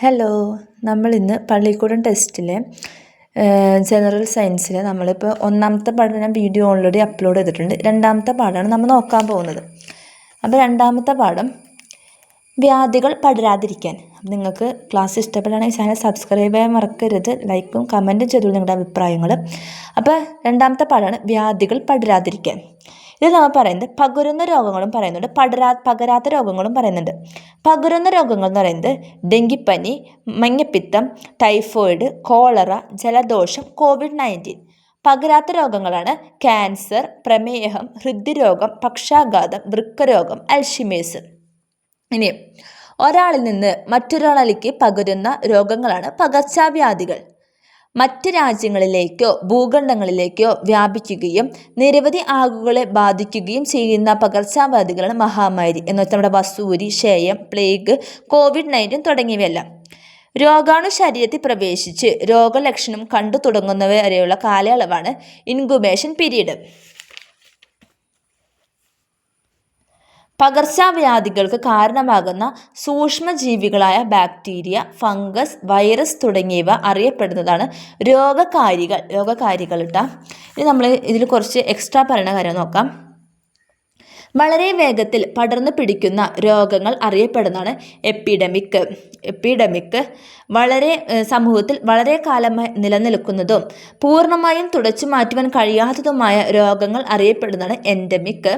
Hello നമ്മൾ ഇന്ന് പള്ളിക്കൂടം ടെസ്റ്റിലെ general സയൻസിൽ നമ്മളിപ്പോൾ ഒന്നാമത്തെ പാഠം ഞാൻ വീഡിയോ ഓൾറെഡി അപ്ലോഡ് ചെയ്തിട്ടുണ്ട്. രണ്ടാമത്തെ പാഠമാണ് നമ്മൾ നോക്കാൻ പോകുന്നത്. അപ്പോൾ രണ്ടാമത്തെ പാഠം വ്യാധികൾ പടരാതിരിക്കാൻ. അപ്പം നിങ്ങൾക്ക് ക്ലാസ് ഇഷ്ടപ്പെടുകയാണെങ്കിൽ ചാനൽ സബ്സ്ക്രൈബ് ചെയ്യാൻ മറക്കരുത്. ലൈക്കും കമന്റും ചെയ്തോളൂ നിങ്ങളുടെ അഭിപ്രായങ്ങൾ അപ്പോൾ രണ്ടാമത്തെ പാഠമാണ് വ്യാധികൾ പടരാതിരിക്കാൻ. ഇത് നമ്മൾ പറയുന്നത് പകരുന്ന രോഗങ്ങളും പറയുന്നുണ്ട് പടരാ പകരാത്ത രോഗങ്ങളും പറയുന്നുണ്ട്. പകരുന്ന രോഗങ്ങൾ എന്ന് പറയുന്നത് ഡെങ്കിപ്പനി മഞ്ഞപ്പിത്തം ടൈഫോയിഡ് കോളറ ജലദോഷം കോവിഡ് നയന്റീൻ. പകരാത്ത രോഗങ്ങളാണ് ക്യാൻസർ പ്രമേഹം ഹൃദ്രോഗം പക്ഷാഘാതം വൃക്കരോഗം അൽഷിമേഴ്സ്. ഇനി ഒരാളിൽ നിന്ന് മറ്റൊരാളിലേക്ക് പകരുന്ന രോഗങ്ങളാണ് പകർച്ചവ്യാധികൾ. മറ്റ് രാജ്യങ്ങളിലേക്കോ ഭൂഖണ്ഡങ്ങളിലേക്കോ വ്യാപിക്കുകയും നിരവധി ആകുകളെ ബാധിക്കുകയും ചെയ്യുന്ന പകർച്ചവ്യാധികളാണ് മഹാമാരി എന്ന് വെച്ചാൽ നമ്മുടെ വസൂരി ക്ഷയം പ്ലേഗ് കോവിഡ് നയന്റീൻ തുടങ്ങിയവയെല്ലാം. രോഗാണു ശരീരത്തിൽ പ്രവേശിച്ച് രോഗലക്ഷണം കണ്ടു തുടങ്ങുന്നവരെയുള്ള കാലയളവാണ് ഇൻകുബേഷൻ പീരീഡ് പകർച്ചവ്യാധികൾക്ക് കാരണമാകുന്ന സൂക്ഷ്മജീവികളായ ബാക്ടീരിയ ഫംഗസ് വൈറസ് തുടങ്ങിയവ അറിയപ്പെടുന്നതാണ് രോഗകാരികൾ രോഗകാരികൾ കേട്ടോ ഇനി നമ്മൾ ഇതിൽ കുറച്ച് എക്സ്ട്രാ പറയുന്ന കാര്യം നോക്കാം. വളരെ വേഗത്തിൽ പടർന്നു പിടിക്കുന്ന രോഗങ്ങൾ അറിയപ്പെടുന്നതാണ് എപ്പിഡമിക് എപ്പിഡമിക് വളരെ സമൂഹത്തിൽ വളരെ കാലമായി നിലനിൽക്കുന്നതും പൂർണമായും തുടച്ചു മാറ്റുവാൻ കഴിയാത്തതുമായ രോഗങ്ങൾ അറിയപ്പെടുന്നതാണ് എൻഡമിക്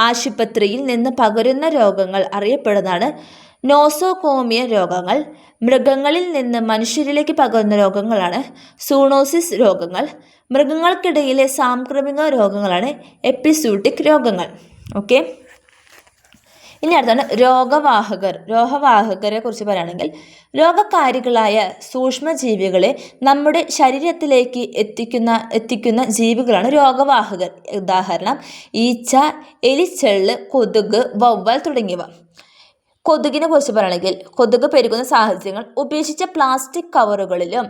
ആശുപത്രിയിൽ നിന്ന് പകരുന്ന രോഗങ്ങൾ അറിയപ്പെടുന്നതാണ്. നോസോകോമിയ രോഗങ്ങൾ മൃഗങ്ങളിൽ നിന്ന് മനുഷ്യരിലേക്ക് പകരുന്ന രോഗങ്ങളാണ്. സൂണോസിസ് രോഗങ്ങൾ മൃഗങ്ങൾക്കിടയിലെ സാംക്രമിക രോഗങ്ങളാണ്. എപ്പിസൂട്ടിക് രോഗങ്ങൾ. ഓക്കെ. ഇനി അടുത്താണ് രോഗവാഹകർ. രോഗവാഹകരെ കുറിച്ച് പറയുകയാണെങ്കിൽ രോഗകാരികളായ സൂക്ഷ്മജീവികളെ നമ്മുടെ ശരീരത്തിലേക്ക് എത്തിക്കുന്ന എത്തിക്കുന്ന ജീവികളാണ് രോഗവാഹകർ. ഉദാഹരണം ഈച്ച എലിച്ചെള്ള് കൊതുക് വവ്വൽ തുടങ്ങിയവ. കൊതുകിനെ കുറിച്ച് പറയുകയാണെങ്കിൽ കൊതുക് പെരുകുന്ന സാഹചര്യങ്ങൾ ഉപേക്ഷിച്ച പ്ലാസ്റ്റിക് കവറുകളിലും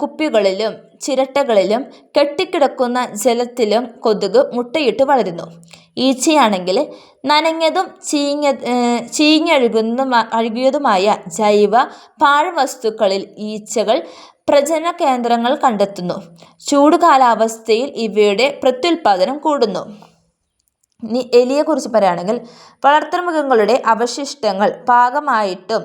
കുപ്പികളിലും ചിരട്ടകളിലും കെട്ടിക്കിടക്കുന്ന ജലത്തിലും കൊതുക് മുട്ടയിട്ട് വളരുന്നു. ഈച്ചയാണെങ്കിൽ നനഞ്ഞതും ചീഞ്ഞ ചീഞ്ഞഴുകുന്ന അഴുകിയതുമായ ജൈവ പാഴ്വസ്തുക്കളിൽ ഈച്ചകൾ പ്രജനന കേന്ദ്രങ്ങൾ കണ്ടെത്തുന്നു. ചൂട് കാലാവസ്ഥയിൽ ഇവയുടെ പ്രത്യുൽപാദനം കൂടുന്നു. ഇനി എലിയെക്കുറിച്ച് പറയുകയാണെങ്കിൽ വളർത്തുമൃഗങ്ങളുടെ അവശിഷ്ടങ്ങൾ പാകമായിട്ടും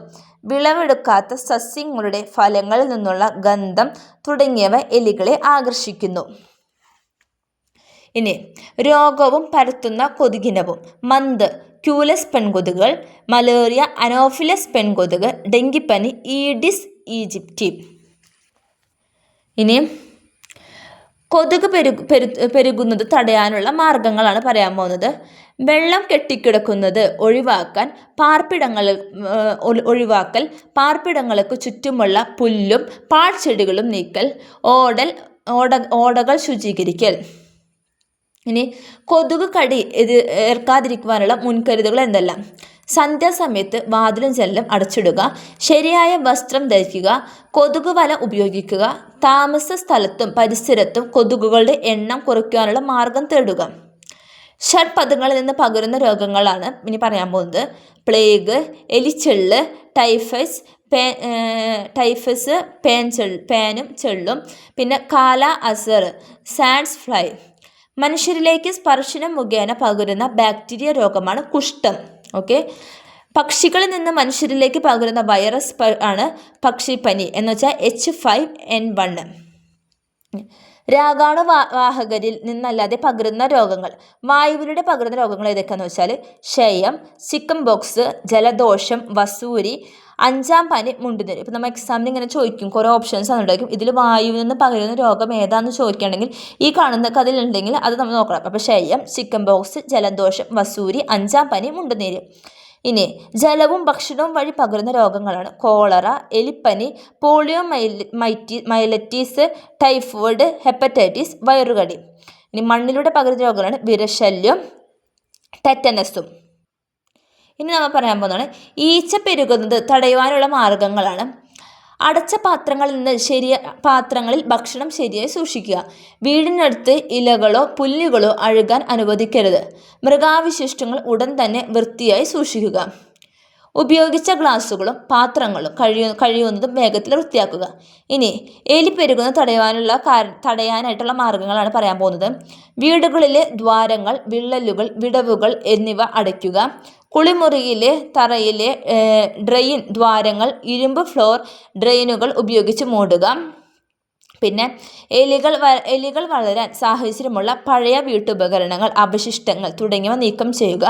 വിളവെടുക്കാത്ത സസ്യങ്ങളുടെ ഫലങ്ങളിൽ നിന്നുള്ള ഗന്ധം തുടങ്ങിയവ എലികളെ ആകർഷിക്കുന്നു. ഇനി രോഗവും പരത്തുന്ന കൊതുകിനവും മന്ത് ക്യൂലസ് പെൺകൊതുകൾ മലേറിയ അനോഫിലസ് പെൺകൊതുക് ഡെങ്കിപ്പനി ഈഡിസ് ഈജിപ്റ്റി. ഇനി കൊതുക് പെരു പെരു പെരുകുന്നത് തടയാനുള്ള മാർഗങ്ങളാണ് പറയാൻ പോകുന്നത്. വെള്ളം കെട്ടിക്കിടക്കുന്നത് ഒഴിവാക്കാൻ പാർപ്പിടങ്ങൾ ഒഴിവാക്കൽ പാർപ്പിടങ്ങൾക്ക് ചുറ്റുമുള്ള പുല്ലും പാഴ്ചെടികളും നീക്കൽ ഓടൽ ഓട ഓടകൾ ശുചീകരിക്കൽ. ഇനി കൊതുക് കടി ഇത് ഏർക്കാതിരിക്കുവാനുള്ള മുൻകരുതലുകൾ എന്തെല്ലാം? സന്ധ്യാസമയത്ത് വാതിലും ജനലും അടച്ചിടുക ശരിയായ വസ്ത്രം ധരിക്കുക കൊതുക് വല ഉപയോഗിക്കുക താമസ സ്ഥലത്തും പരിസരത്തും കൊതുകുകളുടെ എണ്ണം കുറയ്ക്കാനുള്ള മാർഗം തേടുക. ഷഡ്പദങ്ങളിൽ നിന്ന് പകരുന്ന രോഗങ്ങളാണ് ഇനി പറയാൻ പോകുന്നത്. പ്ലേഗ് എലിച്ചെള്ള് ടൈഫസ് പേ ടൈഫസ് പേൻ ചെൾ പേനും ചെള്ളും പിന്നെ കാല അസർ സാൻഡ്സ് ഫ്ലൈ. മനുഷ്യരിലേക്ക് സ്പർശനം മുഖേന പകരുന്ന ബാക്ടീരിയ രോഗമാണ് കുഷ്ഠം. ഓക്കെ പക്ഷികളിൽ നിന്ന് മനുഷ്യരിലേക്ക് പകരുന്ന വൈറസ് ആണ് പക്ഷിപ്പനി. എന്ന് വെച്ചാൽ എച്ച് ഫൈവ് എൻ വണ് രാഗാണു വാഹകരിൽ നിന്നല്ലാതെ പകരുന്ന രോഗങ്ങൾ. വായുവിലൂടെ പകരുന്ന രോഗങ്ങൾ ഏതൊക്കെയാണെന്ന് വെച്ചാൽ ക്ഷയം ചിക്കൻ ബോക്സ് ജലദോഷം വസൂരി അഞ്ചാം പനി മുണ്ടുനീര്. ഇപ്പം നമ്മൾ എക്സാമിന് ഇങ്ങനെ ചോദിക്കും. കുറേ ഓപ്ഷൻസ് ഉണ്ടായിരിക്കും. ഇതിൽ വായുവിൽ നിന്ന് പകരുന്ന രോഗം ഏതാണെന്ന് ചോദിക്കുകയാണെങ്കിൽ ഈ കാണുന്ന അതിലുണ്ടെങ്കിൽ അത് നമ്മൾ നോക്കണം. അപ്പോൾ ക്ഷയം ചിക്കൻ ബോക്സ് ജലദോഷം വസൂരി അഞ്ചാം പനി മുണ്ടുനീര്. ഇനി ജലവും ഭക്ഷണവും വഴി പകരുന്ന രോഗങ്ങളാണ്. കോളറ എലിപ്പനി പോളിയോ മൈറ്റി മൈലറ്റീസ് ടൈഫോയിഡ് ഹെപ്പറ്റൈറ്റിസ് വയറുകടി. ഇനി മണ്ണിലൂടെ പകരുന്ന രോഗങ്ങളാണ് വിരശല്യം ടെറ്റനസും ഇനി നമ്മൾ പറയാൻ പോകുന്നതാണ് ഈച്ച പെരുകുന്നത് തടയുവാനുള്ള മാർഗങ്ങളാണ്. അടച്ച പാത്രങ്ങളിൽ നിന്ന് ശരിയ പാത്രങ്ങളിൽ ഭക്ഷണം ശരിയായി സൂക്ഷിക്കുക. വീടിനടുത്ത് ഇലകളോ പുല്ലുകളോ അഴുകാൻ അനുവദിക്കരുത്. മൃഗാവശിഷ്ടങ്ങൾ ഉടൻ തന്നെ വൃത്തിയായി സൂക്ഷിക്കുക. ഉപയോഗിച്ച ഗ്ലാസ്സുകളും പാത്രങ്ങളും കഴിയു കഴിയുന്നതും വേഗത്തിൽ വൃത്തിയാക്കുക. ഇനി എലി പെരുകുന്ന തടയാനുള്ള തടയാനായിട്ടുള്ള മാർഗങ്ങളാണ് പറയാൻ പോകുന്നത്. വീടുകളിലെ ദ്വാരങ്ങൾ വിള്ളലുകൾ വിടവുകൾ എന്നിവ അടയ്ക്കുക. കുളിമുറിയിലെ തറയിലെ ഡ്രെയിൻ ദ്വാരങ്ങൾ ഇരുമ്പ് ഫ്ലോർ ഡ്രെയിനുകൾ ഉപയോഗിച്ച് മൂടുക. പിന്നെ എലികൾ എലികൾ വളരാൻ സാഹചര്യമുള്ള പഴയ വീട്ടുപകരണങ്ങൾ അവശിഷ്ടങ്ങൾ തുടങ്ങിയവ നീക്കം ചെയ്യുക.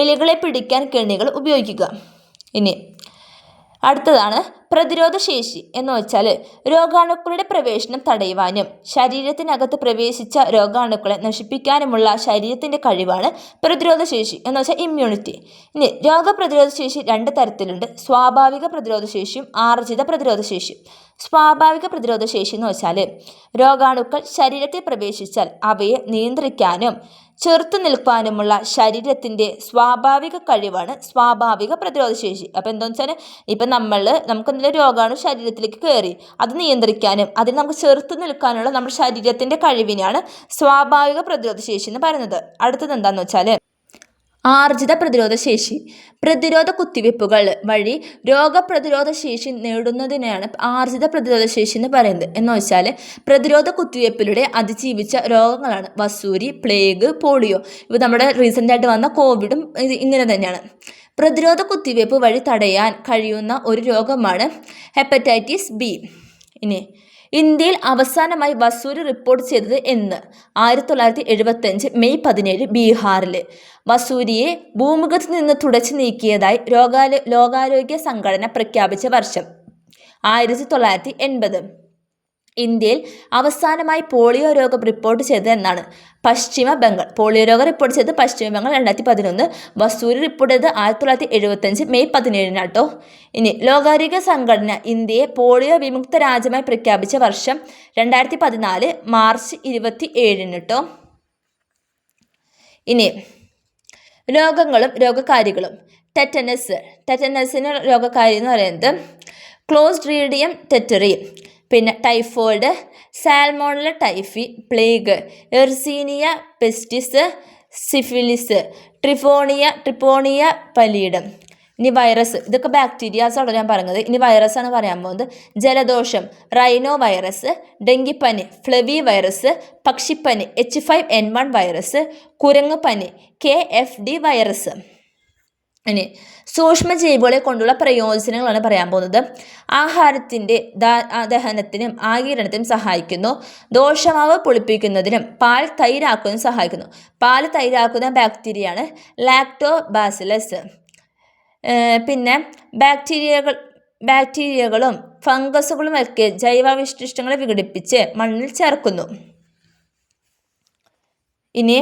എലികളെ പിടിക്കാൻ കെണികൾ ഉപയോഗിക്കുക. ഇനി അടുത്തതാണ് പ്രതിരോധ ശേഷി എന്ന് വെച്ചാൽ രോഗാണുക്കളുടെ പ്രവേശനം തടയുവാനും ശരീരത്തിനകത്ത് പ്രവേശിച്ച രോഗാണുക്കളെ നശിപ്പിക്കാനുമുള്ള ശരീരത്തിന്റെ കഴിവാണ് പ്രതിരോധ ശേഷി എന്ന് വെച്ചാൽ ഇമ്മ്യൂണിറ്റി ഇനി രോഗപ്രതിരോധ ശേഷി രണ്ട് തരത്തിലുണ്ട്. സ്വാഭാവിക പ്രതിരോധ ശേഷിയും ആർജിത പ്രതിരോധ ശേഷിയും സ്വാഭാവിക പ്രതിരോധ ശേഷി എന്ന് വെച്ചാൽ രോഗാണുക്കൾ ശരീരത്തിൽ പ്രവേശിച്ചാൽ അവയെ നിയന്ത്രിക്കാനും ചെറുത്തു നിൽക്കാനുമുള്ള ശരീരത്തിന്റെ സ്വാഭാവിക കഴിവാണ് സ്വാഭാവിക പ്രതിരോധ ശേഷി അപ്പോൾ എന്താണെന്ന് വെച്ചാൽ ഇപ്പം നമ്മൾ നമുക്ക് എന്തെങ്കിലും രോഗമാണ് ശരീരത്തിലേക്ക് കയറി അത് നിയന്ത്രിക്കാനും അതിന് നമുക്ക് ചെറുത്തു നിൽക്കാനുള്ള നമ്മുടെ ശരീരത്തിന്റെ കഴിവിനെയാണ് സ്വാഭാവിക പ്രതിരോധ ശേഷി എന്ന് പറയുന്നത്. അടുത്തത് എന്താണെന്ന് വെച്ചാൽ ആർജിത പ്രതിരോധ ശേഷി പ്രതിരോധ കുത്തിവയ്പ്പുകൾ വഴി രോഗപ്രതിരോധ ശേഷി നേടുന്നതിനെയാണ് ആർജിത പ്രതിരോധ ശേഷി എന്ന് പറയുന്നത്. എന്ന് വെച്ചാൽ പ്രതിരോധ കുത്തിവയ്പ്പിലൂടെ അതിജീവിച്ച രോഗങ്ങളാണ്. വസൂരി പ്ലേഗ് പോളിയോ. ഇവ നമ്മുടെ റീസെന്റായിട്ട് വന്ന കോവിഡും ഇത് ഇങ്ങനെ തന്നെയാണ്. പ്രതിരോധ കുത്തിവയ്പ്പ് വഴി തടയാൻ കഴിയുന്ന ഒരു രോഗമാണ് ഹെപ്പറ്റൈറ്റിസ് ബി ഇനി ഇന്ത്യയിൽ അവസാനമായി വസൂരി റിപ്പോർട്ട് ചെയ്തത് എന്ന് ആയിരത്തി തൊള്ളായിരത്തി എഴുപത്തഞ്ച് മെയ് പതിനേഴ് ബീഹാറിൽ വസൂരിയെ ഭൂമുഖത്ത് നിന്ന് തുടച്ചു നീക്കിയതായി രോഗാലോ ലോകാരോഗ്യ സംഘടന പ്രഖ്യാപിച്ച വർഷം ആയിരത്തി തൊള്ളായിരത്തി എൺപത് ഇന്ത്യയിൽ അവസാനമായി പോളിയോ രോഗം റിപ്പോർട്ട് ചെയ്തത് എന്നാണ്. പശ്ചിമ ബംഗാൾ പോളിയോ രോഗം റിപ്പോർട്ട് ചെയ്തത് പശ്ചിമ ബംഗാൾ രണ്ടായിരത്തി പതിനൊന്ന്. വസൂരി റിപ്പോർട്ട് ചെയ്തത് ആയിരത്തി തൊള്ളായിരത്തി എഴുപത്തഞ്ച് മെയ് പതിനേഴിനാട്ടോ ഇനി ലോകാരോഗ്യ സംഘടന ഇന്ത്യയെ പോളിയോ വിമുക്ത രാജ്യമായി പ്രഖ്യാപിച്ച വർഷം രണ്ടായിരത്തി പതിനാല് മാർച്ച് ഇരുപത്തി ഏഴിന് കേട്ടോ ഇനി രോഗങ്ങളും രോഗകാരികളും. ടെറ്റനസ് ടെറ്റനസിന് രോഗകാരി എന്ന് പറയുന്നത് ക്ലോസ്ഡ് റീഡിയം ടെറ്ററി പിന്നെ typhoid Salmonella typhi plague Yersinia pestis syphilis treponema treponema pallidum ഇനി വൈറസ് ഇതൊക്കെ ബാക്ടീരിയാസാണോ ഞാൻ പറഞ്ഞത് ഇനി വൈറസ് ആണ് പറയാൻ പോകുന്നത്. ജലദോഷം റൈനോ വൈറസ് ഡെങ്കിപ്പനി ഫ്ലവി വൈറസ് പക്ഷിപ്പനി H five N one virus കുരങ്ങുപനി K F D virus ഇനി സൂക്ഷ്മജീവികളെ കൊണ്ടുള്ള പ്രയോജനങ്ങളാണ് പറയാൻ പോകുന്നത്. ആഹാരത്തിന്റെ ദഹനത്തിനും ആകിരണത്തിനും സഹായിക്കുന്നു. ദോഷമാവ് പുളിപ്പിക്കുന്നതിനും പാൽ തൈരാക്കുന്നതിനും സഹായിക്കുന്നു. പാൽ തൈരാക്കുന്ന ബാക്ടീരിയയാണ് ലാക്ടോബാസിലസ് പിന്നെ ബാക്ടീരിയകൾ ബാക്ടീരിയകളും ഫംഗസുകളും ഒക്കെ ജൈവാവശിഷ്ടങ്ങളെ വിഘടിപ്പിച്ച് മണ്ണിൽ ചേർക്കുന്നു. ഇനി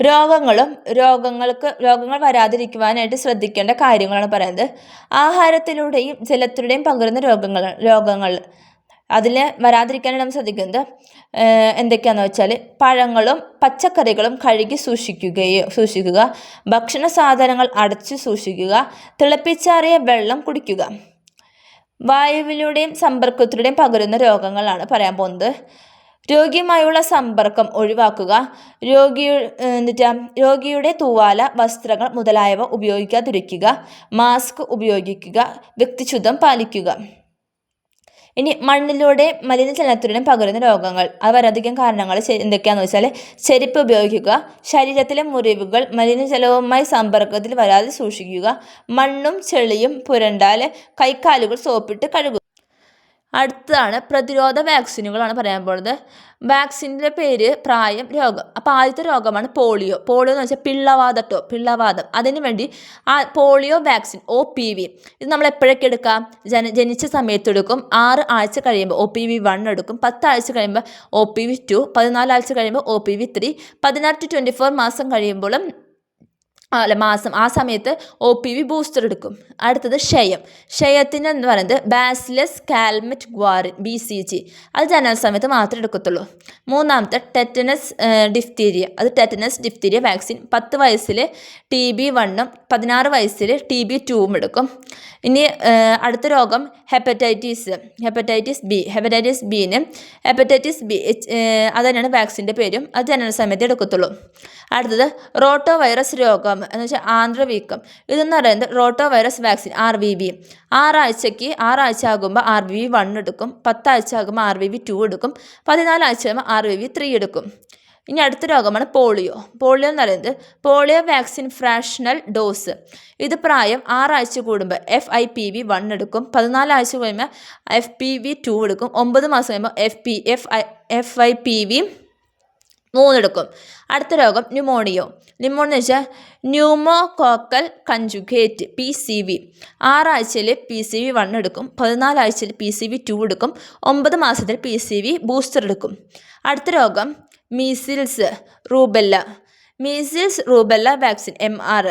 രോഗങ്ങളും രോഗങ്ങൾക്ക് രോഗങ്ങൾ വരാതിരിക്കുവാനായിട്ട് ശ്രദ്ധിക്കേണ്ട കാര്യങ്ങളാണ് പറയുന്നത്. ആഹാരത്തിലൂടെയും ജലത്തിലൂടെയും പകരുന്ന രോഗങ്ങൾ രോഗങ്ങൾ അതിൽ വരാതിരിക്കാനാണ് നമ്മൾ ശ്രദ്ധിക്കുന്നത് എന്തൊക്കെയാണെന്ന് വെച്ചാൽ പഴങ്ങളും പച്ചക്കറികളും കഴുകി സൂക്ഷിക്കുകയോ സൂക്ഷിക്കുക ഭക്ഷണ സാധനങ്ങൾ അടച്ചു സൂക്ഷിക്കുക തിളപ്പിച്ചാറിയ വെള്ളം കുടിക്കുക. വായുവിലൂടെയും സമ്പർക്കത്തിലൂടെയും പകരുന്ന രോഗങ്ങളാണ് പറയാൻ പോകുന്നത്. രോഗിയുമായുള്ള സമ്പർക്കം ഒഴിവാക്കുക രോഗി എന്നിട്ട് രോഗിയുടെ തൂവാല വസ്ത്രങ്ങൾ മുതലായവ ഉപയോഗിക്കാതിരിക്കുക മാസ്ക് ഉപയോഗിക്കുക വ്യക്തിശുദ്ധം പാലിക്കുക. ഇനി മണ്ണിലൂടെ മലിനജലത്തിലൂടെ പകരുന്ന രോഗങ്ങൾ അത് വരധികം കാരണങ്ങൾ എന്തൊക്കെയാണെന്ന് വെച്ചാൽ ചെരുപ്പ് ഉപയോഗിക്കുക ശരീരത്തിലെ മുറിവുകൾ മലിനജലവുമായി സമ്പർക്കത്തിൽ വരാതെ സൂക്ഷിക്കുക മണ്ണും ചെളിയും പുരണ്ടാൽ കൈക്കാലുകൾ സോപ്പിട്ട് കഴുകുക. അടുത്തതാണ് പ്രതിരോധ വാക്സിനുകളാണ് പറയാൻ പോകുന്നത് വാക്സിന്റെ പേര് പ്രായം രോഗം. അപ്പോൾ ആദ്യത്തെ രോഗമാണ് പോളിയോ. പോളിയോ എന്ന് വെച്ചാൽ പിള്ളവാദട്ടോ പിള്ളവാദം അതിനു വേണ്ടി ആ polio vaccine O P V. ഇത് നമ്മൾ എപ്പോഴൊക്കെ എടുക്കാം? ജന ജനിച്ച സമയത്ത് എടുക്കും. ആറ് ആഴ്ച കഴിയുമ്പോൾ ഒ പി വി വൺ എടുക്കും. പത്താഴ്ച കഴിയുമ്പോൾ ഒ പി വി ടു പതിനാലാഴ്ച കഴിയുമ്പോൾ ഒ പി വി ത്രീ പതിനാറ് ടു ട്വന്റി ഫോർ മാസം കഴിയുമ്പോഴും അല്ല മാസം ആ സമയത്ത് ഒ പി വി ബൂസ്റ്റർ എടുക്കും. അടുത്തത് ക്ഷയം. ക്ഷയത്തിന് എന്ന് പറയുന്നത് bacillus Calmette Guerin B C G അത് ജനന സമയത്ത് മാത്രമേ എടുക്കത്തുള്ളൂ. മൂന്നാമത്തെ ടെറ്റനസ് ഡിഫ്തീരിയ. അത് ടെറ്റനസ് ഡിഫ്തീരിയ വാക്സിൻ. പത്ത് വയസ്സിൽ ടി ബി വണ്ണും പതിനാറ് വയസ്സിൽ ടി ബി ടൂവും എടുക്കും. ഇനി അടുത്ത രോഗം ഹെപ്പറ്റൈറ്റിസ്. Hepatitis B. ഹെപ്പറ്റൈറ്റിസ് ബിന് ഹെപ്പറ്റൈറ്റിസ് ബി അത് തന്നെയാണ് വാക്സിന്റെ പേരും. അത് ജനന സമയത്ത് എടുക്കത്തുള്ളൂ. അടുത്തത് റോട്ടോ വൈറസ് രോഗം. എന്ന് വെച്ചാൽ ആന്ധ്രവീക്കം ഇതെന്ന് പറയുന്നത് rota virus vaccine R V V ആറാഴ്ചയ്ക്ക് ആറാഴ്ച ആകുമ്പോൾ ആർ വി വി വൺ എടുക്കും പത്താഴ്ച ആകുമ്പോൾ ആർ വി വി ടു എടുക്കും പതിനാലാഴ്ച ആകുമ്പോൾ ആർ വി വി ത്രീ എടുക്കും. ഇനി അടുത്ത രോഗമാണ് പോളിയോ. പോളിയോ എന്ന് പറയുന്നത് പോളിയോ വാക്സിൻ ഫ്രാഷണൽ ഡോസ് ഇത് പ്രായം ആറാഴ്ച കൂടുമ്പോൾ F I P V one എടുക്കും പതിനാലാഴ്ച കഴിയുമ്പോൾ എഫ് പി വി ടു എടുക്കും ഒമ്പത് മാസം കഴിയുമ്പോൾ F P F I F I P V മൂന്നെടുക്കും. അടുത്ത രോഗം ന്യൂമോണിയോ. ന്യൂമോണിയ എന്ന് വെച്ചാൽ pneumococcal conjugate P C V ആറാഴ്ചയിൽ P C V one എടുക്കും. പതിനാലാഴ്ചയിൽ പി സി വി ടു എടുക്കും. ഒമ്പത് മാസത്തിൽ പി സി വി ബൂസ്റ്റർ എടുക്കും. അടുത്ത രോഗം measles rubella measles rubella vaccine M R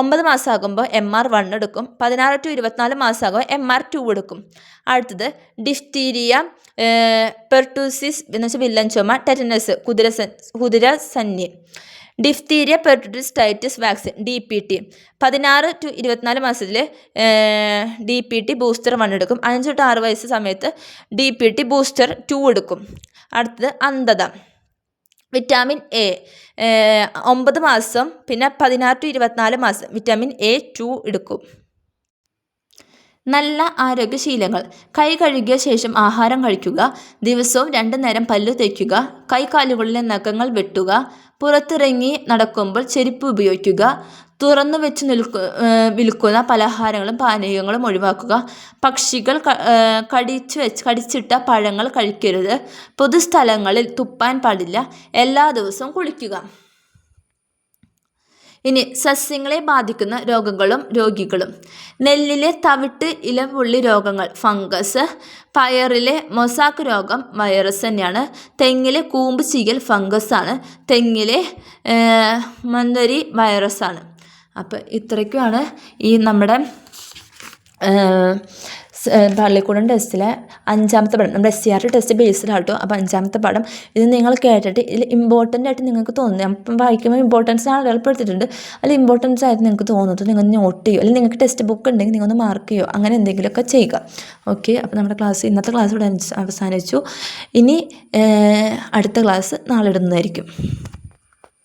ഒമ്പത് മാസമാകുമ്പോൾ എം ആർ വൺ എടുക്കും. പതിനാറ് ടു ഇരുപത്തിനാല് മാസമാകുമ്പോൾ എം ആർ ടു എടുക്കും. അടുത്തത് ഡിഫ്തീരിയ പെർട്ടൂസിസ് എന്ന് വെച്ചാൽ വില്ലൻ ചുമ ടെറ്റനസ് കുതിര കുതിര സന്നി. Diphtheria pertussis vaccine D P T പതിനാറ് ടു ഇരുപത്തിനാല് മാസത്തിൽ D P T booster one എടുക്കും. അഞ്ച് ടു ആറ് വയസ്സ് സമയത്ത് D P T booster two എടുക്കും. അടുത്തത് അന്ധത. വിറ്റാമിൻ എ ഒമ്പത് മാസം പിന്നെ പതിനാറ് ടു ഇരുപത്തിനാല് മാസം. വിറ്റാമിൻ എ ടു എടുക്കും. നല്ല ആരോഗ്യശീലങ്ങൾ. കൈ കഴുകിയ ശേഷം ആഹാരം കഴിക്കുക. ദിവസവും രണ്ടു നേരം പല്ലു തേക്കുക. കൈകാലുകളിലെ നഖങ്ങൾ വെട്ടുക. പുറത്തിറങ്ങി നടക്കുമ്പോൾ ചെരുപ്പ് ഉപയോഗിക്കുക. തുറന്നു വെച്ച് നിൽക്കു വിൽക്കുന്ന പലഹാരങ്ങളും പാനീയങ്ങളും ഒഴിവാക്കുക. പക്ഷികൾ കടിച്ചു വെച്ച് കടിച്ചിട്ട പഴങ്ങൾ കഴിക്കരുത്. പൊതുസ്ഥലങ്ങളിൽ തുപ്പാൻ പാടില്ല. എല്ലാ ദിവസവും കുളിക്കുക. ഇനി സസ്യങ്ങളെ ബാധിക്കുന്ന രോഗങ്ങളും രോഗികളും. നെല്ലിലെ തവിട്ട് ഇലപുള്ളി രോഗങ്ങൾ ഫംഗസ് പയറിലെ മൊസാക്ക് രോഗം വൈറസ് തന്നെയാണ്. തെങ്ങിലെ കൂമ്പ് ചീകൽ ഫംഗസാണ് തെങ്ങിലെ മന്ദരി വൈറസാണ് അപ്പോൾ ഇത്രയ്ക്കുമാണ് ഈ നമ്മുടെ പള്ളിക്കൂടം ടെസ്റ്റിലെ അഞ്ചാമത്തെ പാഠം. നമ്മുടെ എസ് സി ആർ ടെസ്റ്റ് ബേസ്ഡാട്ടോ അപ്പോൾ അഞ്ചാമത്തെ പാഠം. ഇത് നിങ്ങൾ കേട്ടിട്ട് ഇതിൽ ഇമ്പോർട്ടന്റ് ആയിട്ട് നിങ്ങൾക്ക് തോന്നുന്നു. അപ്പം വായിക്കുമ്പോൾ ഇമ്പോർട്ടൻസ് ആണ് ഏർപ്പെടുത്തിയിട്ടുണ്ട് അതിൽ ഇമ്പോർട്ടൻസ് ആയിട്ട് നിങ്ങൾക്ക് തോന്നുന്നത് നിങ്ങൾ നോട്ട് ചെയ്യുക അല്ലെങ്കിൽ നിങ്ങൾക്ക് ടെക്സ്റ്റ് ബുക്ക് ഉണ്ടെങ്കിൽ നിങ്ങൾ ഒന്ന് മാർക്ക് ചെയ്യുക അങ്ങനെ എന്തെങ്കിലുമൊക്കെ ചെയ്യുക. ഓക്കെ അപ്പോൾ നമ്മുടെ ക്ലാസ് ഇന്നത്തെ ക്ലാസ് ഇവിടെ അവസാനിച്ചു. ഇനി അടുത്ത ക്ലാസ് നാളെ ഇടുന്നതായിരിക്കും.